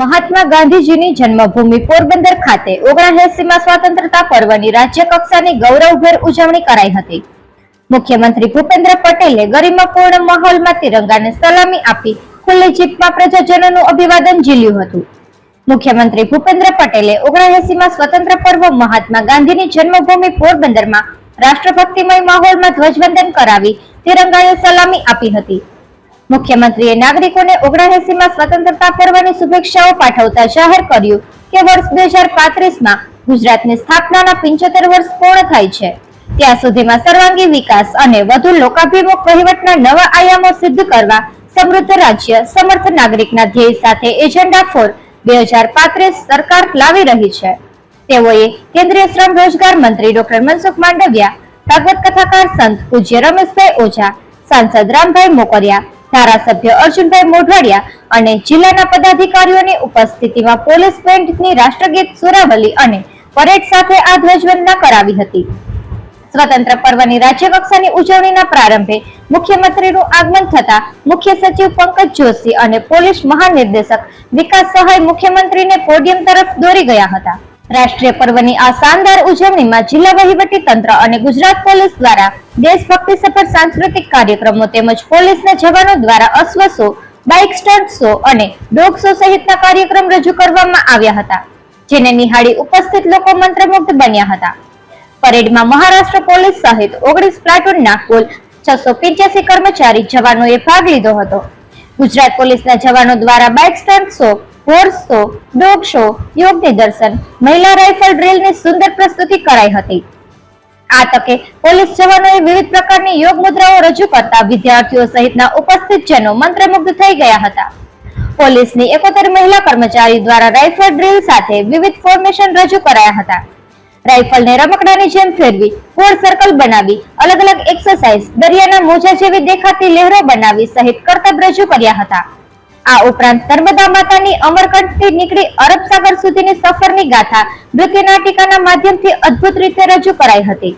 મહાત્મા ગાંધીજીની જન્મભૂમિ પોરબંદર ખાતે ઓગણએસીમાં સ્વતંત્રતા પર્વની રાજ્ય કક્ષાની ગૌરવભેર ઉજવણી કરાઈ હતી. મુખ્યમંત્રી ભૂપેન્દ્ર પટેલે ગરિમાપૂર્ણ માહોલમાં તિરંગાને સલામી આપી ખુલ્લી જીપમાં પ્રજાજનોનું અભિવાદન ઝીલ્યું હતું. મુખ્યમંત્રી ભૂપેન્દ્ર પટેલે ઓગણએસીમાં સ્વતંત્ર પર્વ મહાત્મા ગાંધીની જન્મભૂમિ પોરબંદરમાં રાષ્ટ્રભક્તિમય માહોલમાં ધ્વજવંદન કરાવી તિરંગાને સલામી આપી હતી. મુખ્યમંત્રીએ નાગરિકોને ઓગણએસીમાં સ્વતંત્રતા પર્વની શુભેચ્છાઓ પાઠવતા જાહેર કર્યું કે વર્ષ બે હજાર ગુજરાતની સ્થાપનાના પંચોતેર વર્ષ પૂર્ણ થાય છે. ત્યાં સુધીમાં સર્વાંગી વિકાસ અને વધુ લોકાભિમુખ વહીવટના નવા આયામો સિદ્ધ કરવા સમૃદ્ધ રાજ્ય, સમર્થ નાગરિકના ધ્યેય સાથે એજન્ડા ફોર બે હજાર પાંત્રીસ સરકાર લાવી રહી છે. તેઓએ કેન્દ્રીય શ્રમ રોજગાર મંત્રી ડોક્ટર મનસુખ માંડવિયા, ભાગવત કથાકાર સંત પૂજ્ય રમેશભાઈ ઓઝા, સાંસદ રામભાઈ મોકરિયા ધારાસભ્ય અર્જુનભાઈ મોઢવાડિયા અને જિલ્લાના પદાધિકારીઓની ઉપસ્થિતિમાં પોલીસ બેન્ડની રાષ્ટ્રગીત સુરાવલી અને પરેડ સાથે આ ધ્વજવંદના કરાવી હતી. સ્વતંત્ર પર્વની રાજ્ય કક્ષાની ઉજવણીના પ્રારંભે મુખ્યમંત્રીનું આગમન થતા મુખ્ય સચિવ પંકજ જોશી અને પોલીસ મહાનિર્દેશક વિકાસ સહાય મુખ્યમંત્રીને પોડિયમ તરફ દોરી ગયા હતા. રાષ્ટ્રીય પર્વની આ શાનદાર ઉજવણીમાં જિલ્લા વહીવટી તંત્ર અને ગુજરાત પોલીસ દ્વારા દેશભક્તિસભર સાંસ્કૃતિક કાર્યક્રમો તેમજ પોલીસના જવાનો દ્વારા અશ્વ શો બાઇક સ્ટન્ટ શો અને ડોગ શો સહિતના કાર્યક્રમ રજૂ કરવામાં આવ્યા હતા, જેને નિહાળી ઉપસ્થિત લોકો મંત્રમુગ્ધ બન્યા હતા. પરેડમાં મહારાષ્ટ્ર પોલીસ સહિત ઓગણીસ પ્લાટુનના કુલ છસો પિંચ્યાસી કર્મચારી જવાનોએ ભાગ લીધો હતો. ગુજરાત પોલીસના જવાનો દ્વારા bike stunt show horse show dog show યોગ નિદર્શન મહિલા રાઇફલ ડ્રીલની સુંદર પ્રસ્તુતિ કરાઈ હતી. આ તકે પોલીસ જવાનોએ વિવિધ પ્રકારની યોગ મુદ્રાઓ રજૂ કરતા વિદ્યાર્થીઓ સહિતના ઉપસ્થિત જનો મંત્રમુગ્ધ થઈ ગયા હતા. પોલીસની એકોતેર મહિલા કર્મચારી દ્વારા રાઇફલ ડ્રીલ સાથે વિવિધ ફોર્મેશન રજૂ કરાયા હતા. રાઇફલને રમકડાની જેમ ફેરવી, ગોળ સર્કલ બનાવી અલગ અલગ એક્સરસાઇઝ દરિયાના મોજા જેવી દેખાતી લહેરો બનાવી સહિત કરતબ રજૂ કર્યા હતા. આ ઉપરાંત નર્મદા માતાની અમરકંઠથી નીકળી અરબ સાગર સુધીની સફરની ગાથા નૃત્ય નાટિકાના માધ્યમથી અદ્ભુત રીતે રજૂ કરાઈ હતી.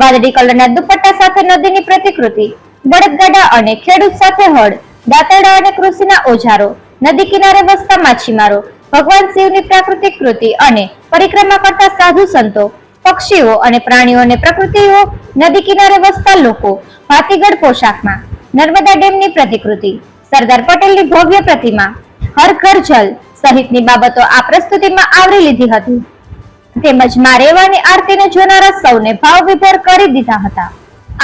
વાદળી કલરના દુપટ્ટા સાથે નદીની પ્રતિકૃતિ, બળદગાડા અને ખેડૂત સાથે હળ, દાંતરડા અને કૃષિના ઓજારો, નદી કિનારે વસતા માછીમારો, ભગવાન શિવની પ્રાકૃતિક કૃતિ અને પરિક્રમા કરતા સાધુ સંતો, પક્ષીઓ અને પ્રાણીઓને પ્રકૃતિઓ નદી કિનારે વસતા લોકો ભાતીગઢ પોશાકમાં નર્મદા ડેમની પ્રતિકૃતિ. સરદાર પટેલની ભવ્ય પ્રતિમા હર ઘર જલ સહિતની બાબતો આ પ્રસ્તુતિમાં આવરી લીધી હતી. તેમજ મારેવાની આરતીને જોનારા સૌને ભાવ વિભોર કરી દીધા હતા.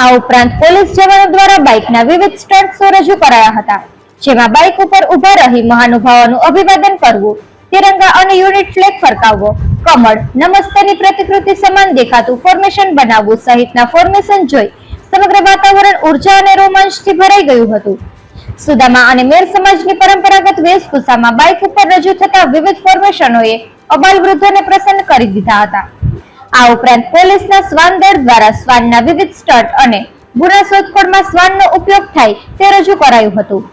આ ઉપરાંત પોલીસ જવાનો દ્વારા બાઇકના વિવિધ સ્ટન્ટ રજૂ કરાયા હતા, જેમાં બાઇક ઉપર ઊભા રહી મહાનુભાવોનું અભિવાદન કરવું, તિરંગા અને યુનિટ ફ્લેગ ફરકાવવો, કમળ નમસ્તેની પ્રતિકૃતિ સમાન દેખાતું ફોર્મેશન બનાવવું સહિતના ફોર્મેશન જોઈ સમગ્ર વાતાવરણ ઊર્જા અને રોમાંચથી ભરાઈ ગયું હતું. સુદામા અને મેર સમાજની પરંપરાગત વેશભૂષામાં બાઇક ઉપર રજૂ થતા વિવિધ ફોર્મેશનોએ અબાલ વૃદ્ધોને પ્રસન્ન કરી દીધા હતા. આ ઉપરાંત પોલીસના શ્વાન દળ દ્વારા શ્વાનના વિવિધ સ્ટર્ટ અને ગુના શોધખોળમાં શ્વાનનો ઉપયોગ થાય તે રજૂ કરાયું હતું.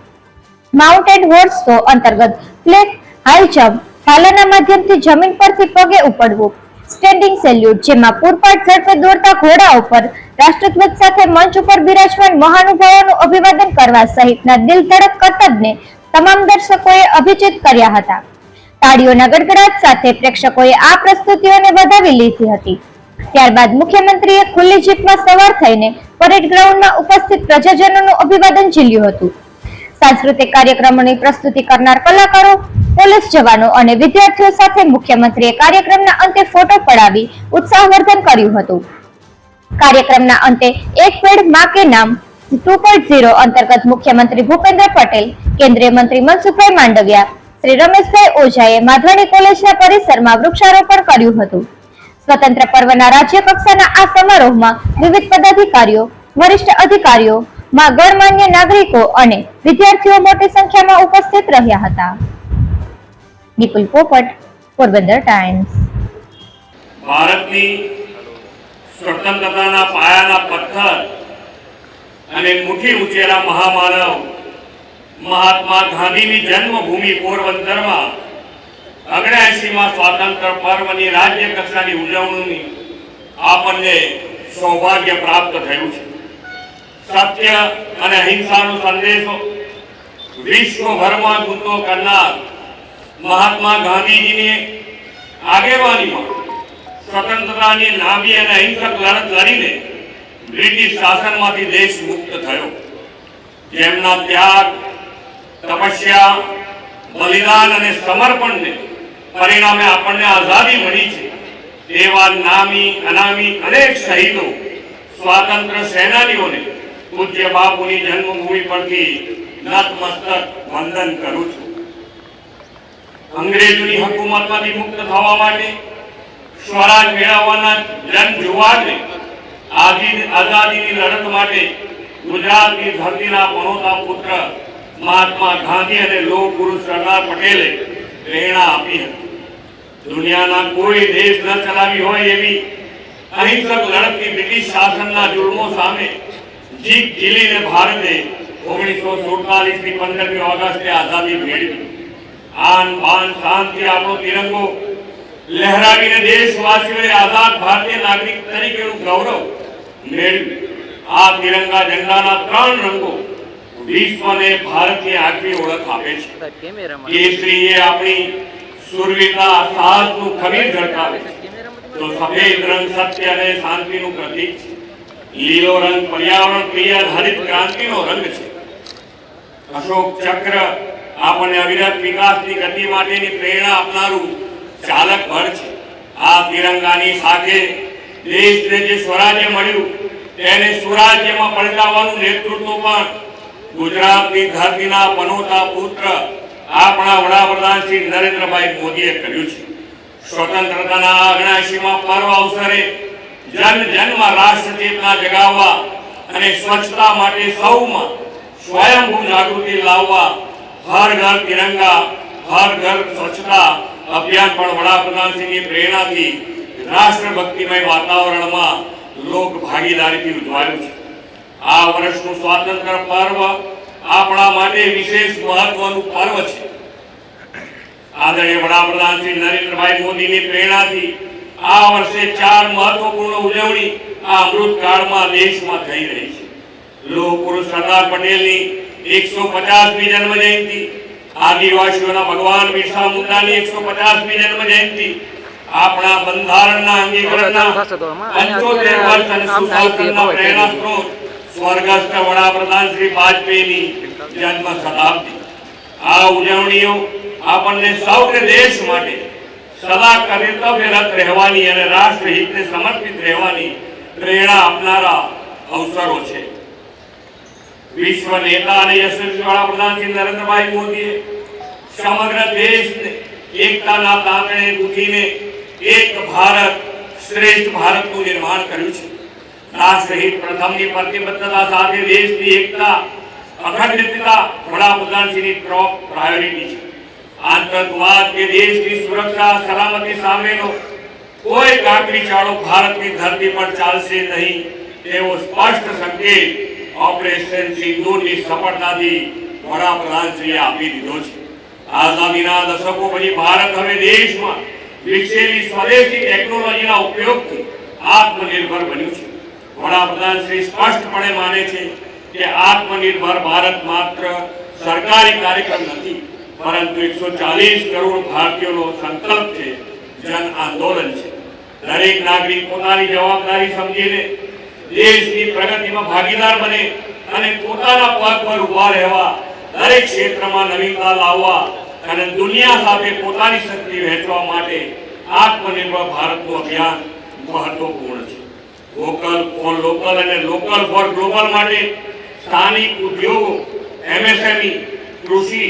માઉન્ટેડ હોર્સ શો અંતર્ગત ફ્લેગ હાઈ જમ્પ ભાલાના માધ્યમથી જમીન પરથી પગે ઉપડવું સ્ટેન્ડિંગ સેલ્યુટ જેમાં પૂરપાટ ઝડપે દોડતા ઘોડા ઉપર રાષ્ટ્રધ્વજ સાથે મંચ ઉપર બિરાજમાન મહાનુભાવોનું અભિવાદન કરવા સહિતના દિલ ધડક કરતબને તમામ દર્શકોએ અભિજીત કર્યા હતા. તાળીઓના ગડગડાટ સાથે પ્રેક્ષકોએ આ પ્રસ્તુતિઓને વધાવી લીધી હતી. ત્યારબાદ મુખ્યમંત્રીએ ખુલ્લી જીપમાં સવાર થઈને પરેડ ગ્રાઉન્ડમાં ઉપસ્થિત પ્રજાજનોનું અભિવાદન ઝીલ્યું હતું. સાંસ્કૃતિક કાર્યક્રમોની પ્રસ્તુતિ કરનાર કલાકારો પોલીસ જવાનો અને વિદ્યાર્થીઓ સાથે મુખ્યમંત્રીએ કાર્યક્રમના અંતે ફોટો પડાવી ઉત્સાહવર્ધન કર્યું હતું. કાર્યક્રમના અંતે એક પેડમાં કે નામ, ટુ અંતર્ગત મુખ્યમંત્રી ભૂપેન્દ્ર પટેલ, કેન્દ્રીય મંત્રી મનસુખભાઈ માંડવિયા, શ્રી રમેશભાઈ ઓઝાએ માધવાણી કોલેજના પરિસરમાં વૃક્ષારોપણ કર્યું હતું. સ્વતંત્ર પર્વના રાજ્ય કક્ષાના આ સમારોહમાં વિવિધ પદાધિકારીઓ, વરિષ્ઠ અધિકારીઓ, માં ગણમાન્ય નાગરિકો અને વિદ્યાર્થીઓ મોટી સંખ્યામાં ઉપસ્થિત રહ્યા હતા. નિકુલ પોપટ પોરબંદર ટાઈમ્સ ભારતની સ્વતંત્રતાના પાયાના પથ્થર અને મુઠી ઉંચેલા મહામાનવ મહાત્મા ગાંધીની જન્મભૂમિ પોરબંદરમાં ઓગણએંશીમાં સ્વાતંત્ર્ય પર્વની રાજ્ય કક્ષાની ઉજવણીની આપણને સૌભાગ્ય પ્રાપ્ત થયું છે. સત્ય અને અહિંસાનો સંદેશો વિશ્વભરમાં ગુંતો કરનાર મહાત્મા ગાંધીજીની આગેવાનીમાં સ્વતંત્રતાની લાંબી અને અહિંસક લડત લડીને બ્રિટિશ શાસનમાંથી દેશ મુક્ત થયો. જેમના ત્યાગ, તપસ્યા, બલિદાન અને સમર્પણને પરિણામે આપણને આઝાદી મળી છે. એવા નામી, અનામી અનેક શહીદો સ્વાતંત્ર્ય સેનાનીઓને પૂજ્ય બાપુની જન્મભૂમિ પરથી નતમસ્તક વંદન કરું છું. અંગ્રેજોની હકુમતમાંથી મુક્ત થવા માટે સ્વરાજ મેળવવાના જન જુવાને આઝાદી આઝાદીની લડત માટે ગુજરાતની ધરતીના પનોતા પુત્ર મહાત્મા ગાંધી અને લોહ પુરુષ સરદાર પટેલે પ્રેરણા આપી હતી. દુનિયાના કોઈ દેશ ન ચલાવી હોય એવી અહિંસક લડતથી બ્રિટિશ શાસનના જુલ્મો સામે જીત જીલીને ભારતે ઓગણીસો સુડતાલીસની પંદરમી ઓગસ્ટે આઝાદી મેળવી. આન બાન શાંતિ આપણો તિરંગો. લહેરાવીને દેશવાસીઓએ આઝાદ ભારતીય નાગરિક તરીકેનું ગૌરવ મેળવ્યું આ તિરંગા ઝંડાના ત્રણ રંગો વિશ્વને ભારતની આગવી ઓળખ આપે છે. કેસરી એ આપણી સુરવીરતા સાહસનું ખમીર ઝળકાવે છે. તો સફેદ રંગ સત્ય અને શાંતિનું પ્રતીક છે. લીલો રંગ પર્યાવરણ પ્રિય હરિત ક્રાંતિનો રંગ છે. અશોક ચક્ર આપણને અવિરત વિકાસની ગતિ માટેની પ્રેરણા આપનારું ચાલક બળ છે. આ તિરંગાની સાથે દેશને જે સ્વરાજ્ય મળ્યું, તેને સ્વરાજ્યમાં પલટાવવાનું નેતૃત્વ પણ ગુજરાતની ધરતીના પનોતા પુત્ર આપણા વડાપ્રધાન શ્રી નરેન્દ્રભાઈ મોદીએ કર્યું છે. સ્વતંત્રતાના અગણાશીમાં પર્વ અવસરે જન જનમાં રાષ્ટ્ર ચેતના જગાવવા અને સ્વચ્છતા માટે સૌમાં સ્વયંભૂ જાગૃતિ લાવવા હર ઘર તિરંગા, હર ઘર સ્વચ્છતા અભિયાન પણ વડાપ્રધાનશ્રીની પ્રેરણાથી રાષ્ટ્રભક્તિમય વાતાવરણમાં લોક ભાગીદારીથી ઉજવાયું છે. આ વર્ષનું સ્વાતંત્ર્ય પર્વ આપણા માટે વિશેષ મહત્વનું પર્વ છે. આદરણીય વડાપ્રધાન શ્રી નરેન્દ્રભાઈ મોદીની પ્રેરણાથી આ વર્ષે ચાર મહત્વપૂર્ણ ઉજવણી આ અમૃત કાળમાં દેશમાં થઈ રહી છે. લોહ પુરુષ સરદાર પટેલની એકસો પચાસમી જન્મ જયંતિ આદિવાસીઓના ભગવાન બિરસા મુંડાની એકસો પચાસમી જન્મ જયંતિ આપણા બંધારણના અંગીકરણના પંચોતેર વર્ષ અને સુશાસનના પ્રેરણા સ્ત્રોત સ્વર્ગસ્થ વડાપ્રધાન શ્રી વાજપેયીની જન્મ શતાબ્દી આ ઉજવણીઓ આપણને સૌને દેશ માટે સદા કર્તવ્યરત રહેવાની અને રાષ્ટ્રહિતને સમર્પિત રહેવાની પ્રેરણા આપનારા અવસરો છે. વિશ્વ નેતા અને યશસ્વી વડાપ્રધાન શ્રી નરેન્દ્રભાઈ મોદીએ સમગ્ર દેશને એકતાના તાંતણે ગૂંથીને એક ભારત શ્રેષ્ઠ ભારતનું નિર્માણ કર્યું છે રાષ્ટ્રહિત પ્રથમની પ્રતિબદ્ધતા સાથે દેશની એકતા અખંડિતતા વડાપ્રધાનશ્રીની ટોપ પ્રાયોરિટી છે આતંકવાદ કે દેશની સુરક્ષા સલામતી સામેનો કોઈ કાકરી ચાળો ભારતની ધરતી પર ચાલશે નહીં તેવો સ્પષ્ટ સંકેત ઓપરેશન સિંદૂરની સફળતાથી વડાપ્રધાનશ્રીએ આપી દીધો છે. આઝાદીના દશકો પછી ભારત હવે દેશમાં વિકસેલી સ્વદેશી ટેકનોલોજીના ઉપયોગથી આત્મનિર્ભર બન્યું છે. વડાપ્રધાન શ્રી સ્પષ્ટપણે માને છે કે આત્મનિર્ભર ભારત માત્ર સરકારી કાર્યક્રમ નથી, પરંતુ એકસો ચાલીસ કરોડ ભારતીયોનો સંકલ્પ છે જન આંદોલન છે. દરેક નાગરિક પોતાની જવાબદારી સમજીને દેશની પ્રગતિમાં ભાગીદાર બને અને પોતાના પગ પર ઊભા રહેવા, દરેક ક્ષેત્રમાં નવીનતા લાવવા અને દુનિયા સાથે પોતાની શક્તિ વહેંચવા માટે આત્મનિર્ભર ભારતનું અભિયાન મહત્વપૂર્ણ છે. વોકલ ફોર લોકલ અને લોકલ ફોર ગ્લોબલ માટે સ્થાનિક ઉદ્યોગો એમએસએમઈ કૃષિ,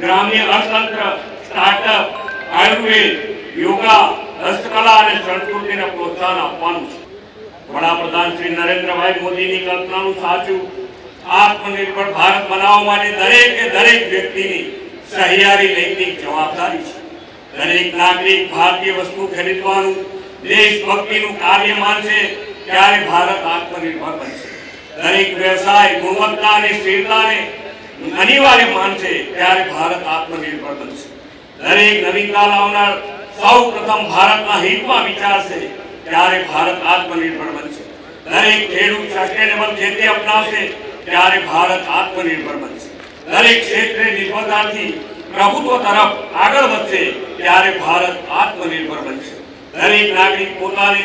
ગ્રામ્ય અર્થતંત્ર સ્ટાર્ટઅપ આયુર્વેદ, યોગા, હસ્તકલા અને સંસ્કૃતિને પ્રોત્સાહન આપવાનું છે. વડાપ્રધાન શ્રી નરેન્દ્રભાઈ મોદીની કલ્પનાનું સાચું આત્મનિર્ભર ભારત બનાવવા માટે દરેકે દરેક વ્યક્તિની સહિયારી નૈતિક જવાબદારી છે. દરેક નાગરિક ભારતીય વસ્તુ ખરીદવાનું દેશભક્તિનું કાર્ય માનશે ત્યારે ભારત આત્મનિર્ભર બનશે. દરેક વ્યવસાય ગુણવત્તા અને સ્થિરતાને અનિવાર્ય માનશે, ત્યારે ભારત આત્મનિર્ભર બનશે. દરેક નવીનતા લાવનાર સૌ પ્રથમ ભારતના હિતમાં વિચારશે ત્યારે ભારત આત્મનિર્ભર બનશે. દરેક ખેડૂત સસ્ટેનેબલ ખેતી અપનાવશે, ત્યારે ભારત આત્મનિર્ભર બનશે. દરેક ક્ષેત્રે નિર્ભરતાથી પ્રભુત્વ તરફ આગળ વધશે, ત્યારે ભારત આત્મનિર્ભર બનશે. દરેક નાગરિક પોતાને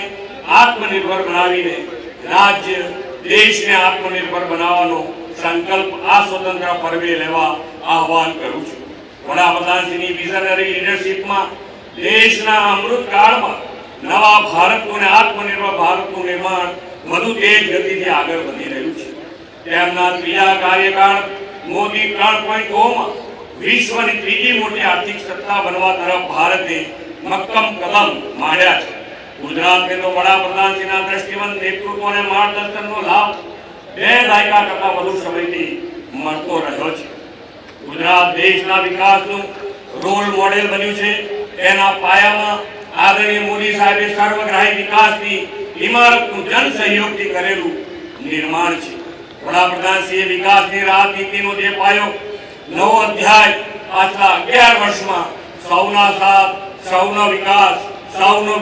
આત્મનિર્ભર બનાવીને રાજ્ય, દેશને આત્મનિર્ભર બનાવવાનો સંકલ્પ આ સ્વતંત્ર પર્વે લેવા આહવાન કરું છું. વડાપ્રધાનશ્રીની વિઝનરી લીડરશિપમાં દેશના અમૃત કાળમાં નવા ભારતનું અને આત્મનિર્ભર ભારતનું નિર્માણ વધુ તેજ ગતિથી આગળ વધી રહ્યું છે. તેમના ત્રીજા કાર્યકાળ મોદી ત્રણ પોઈન્ટમાં વિશ્વની ત્રીજી મોટી આર્થિક સત્તા બનવા તરફ ભારતે મક્કમ કદમ માંડ્યા છે. ગુજરાતને તો વડાપ્રધાનશ્રીના દ્રષ્ટિવંત નેતૃત્વ અને માર્ગદર્શનનો લાભ બે દાયકા કરતા વધુ સમયથી મળતો રહ્યો છે. ગુજરાત દેશના વિકાસનું રોલ મોડેલ બન્યું છે. તેના પાયામાં આદરણીય મોદી સાહેબે સર્વગ્રાહી વિકાસની ઇમારતનું જન સહયોગથી કરેલું નિર્માણ છે. વડાપ્રધાનશ્રીએ વિકાસની રાજનીતિનો જે પાયો, નવો અધ્યાય પાછલા અગિયાર વર્ષમાં સૌના સાથ, સૌનો વિકાસ, સૌનો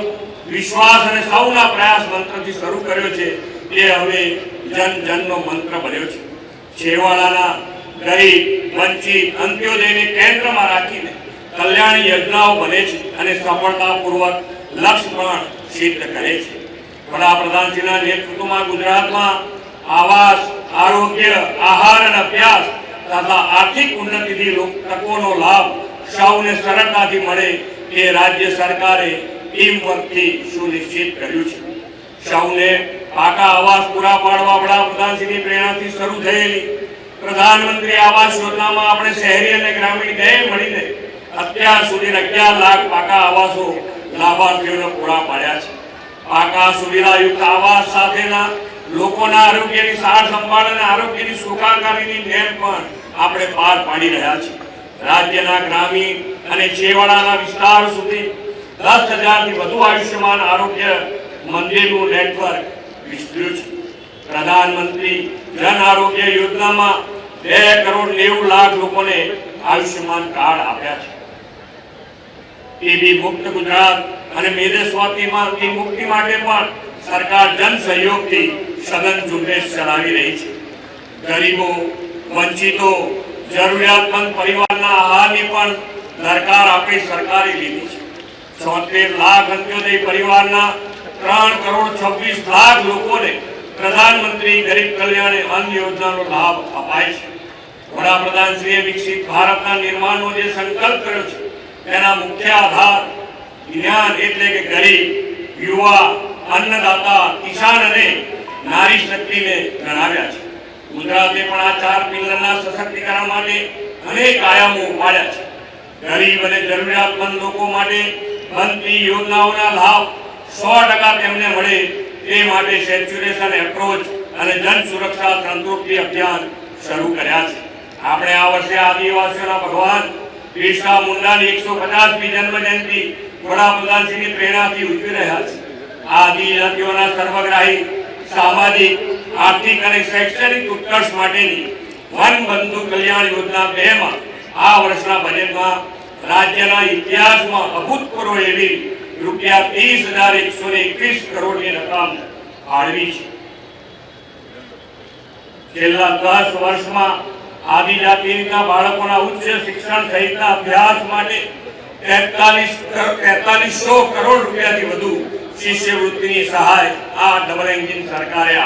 વિશ્વાસ અને સૌના પ્રયાસ મંત્રથી શરૂ કર્યો છે તે હવે જન જનનો મંત્ર બન્યો છે. છેવાડાના ગરીબ, વંચિત, અંત્યોદયને કેન્દ્રમાં રાખીને કલ્યાણ યોજનાઓ બને છે અને સફળતાપૂર્વક લક્ષ્ય પણ સિદ્ધ કરે છે. વડાપ્રધાનશ્રીના નેતૃત્વમાં ગુજરાતમાં આવાસ, આરોગ્ય, આહાર અને અભ્યાસ તથા આર્થિક ઉન્નતિથી તકોનો લાભ સૌને સરળતાથી મળે એ રાજ્ય સરકારે ટીમ વર્કથી સુનિશ્ચિત કર્યું છે. સૌને પાકા આવાસ પૂરા પાડવા વડાપ્રધાનશ્રીની પ્રેરણાથી શરૂ થયેલી પ્રધાનમંત્રી આવાસ યોજનામાં આપણે શહેરી અને ગ્રામીણ બે મળીને અત્યાર સુધી અગિયાર લાખ પાકા આવાસો લાભાર્થીઓને પૂરા પાડ્યા છે. પાકા સુવિધાયુક્ત આવાસ સાથેના લોકોના આરોગ્યની સાર સંભાળ અને આરોગ્યની સુખાકારીની નેમ પણ આપણે પાર પાડી રહ્યા છીએ. રાજ્યના ગ્રામીણ અને છેવાડાના વિસ્તાર સુધી દસ હજારથી વધુ આયુષ્યમાન આરોગ્ય મંદિરનું નેટવર્ક વિસ્તર્યું છે. પ્રધાનમંત્રી જન આરોગ્ય યોજનામાં બે કરોડ નેવું લાખ લોકોને આયુષ્યમાન કાર્ડ આપ્યા છે. ટીબી મુક્ત ગુજરાત અને મેદેસ્વાતીમાંથી મુક્તિ માટે પણ સરકાર જન સહયોગથી સઘન ઝુંબેશ ચલાવી રહી છે. ગરીબો, વંચિતો, જરૂરિયાતમંદ પરિવારના આહારની પણ દરકાર આપણી સરકારે લીધી છે. છોતેર લાખ અંત્યોદય પરિવારના ત્રણ કરોડ છવ્વીસ લાખ લોકોને પ્રધાનમંત્રી ગરીબ કલ્યાણ અન્ન યોજનાનો લાભ અપાય છે. વડાપ્રધાનશ્રીએ વિકસિત ભારતના નિર્માણનો જે સંકલ્પ કર્યો છે તેના મુખ્ય આધાર જ્ઞાન એટલે કે ગરીબ, યુવા, અન્નદાતા, કિસાન અને નારી શક્તિને ગણાવ્યા છે. ગુજરાતે પણ આ ચાર પિલ્લરના સશક્તિકરણ માટે અનેક આયામો ઉપાડ્યા છે. ગરીબ અને જરૂરિયાતમંદ લોકો માટે બનતી યોજનાઓના લાભ સો ટકા તેમને મળે તે માટે સેચ્યુરેશન એપ્રોચ અને જન સુરક્ષા સંતૃપ્તિ અભિયાન શરૂ કર્યા છે. આપણે આ વર્ષે આદિવાસીઓના ભગવાન બિરસા મુંડાની એકસો પચાસમી જન્મ જયંતિ વડાપ્રધાનશ્રીની પ્રેરણાથી ઉજવી રહ્યા છે. આ આદિજાતિઓના સર્વગ્રાહી, સામાજિક, આર્થિક અને શૈક્ષણિક ઉત્કર્ષ માટેની વન બંધુ કલ્યાણ યોજના બે માં આ વર્ષના બજેટમાં રાજ્યના ઇતિહાસમાં અભૂતપૂર્વ એવી રૂપિયા ત્રીસ હજાર એકસો ને એકવીસ કરોડની રકમ ફાળવી છે. છેલ્લા દસ વર્ષમાં આદિજાતિના બાળકોના ઉચ્ચ શિક્ષણ સહિતના અભ્યાસ માટે તેતાલીસ તેતાલીસો કરોડ રૂપિયાથી વધુ શિષ્યવૃત્તિની સહાય આ ડબલ એન્જિન સરકારે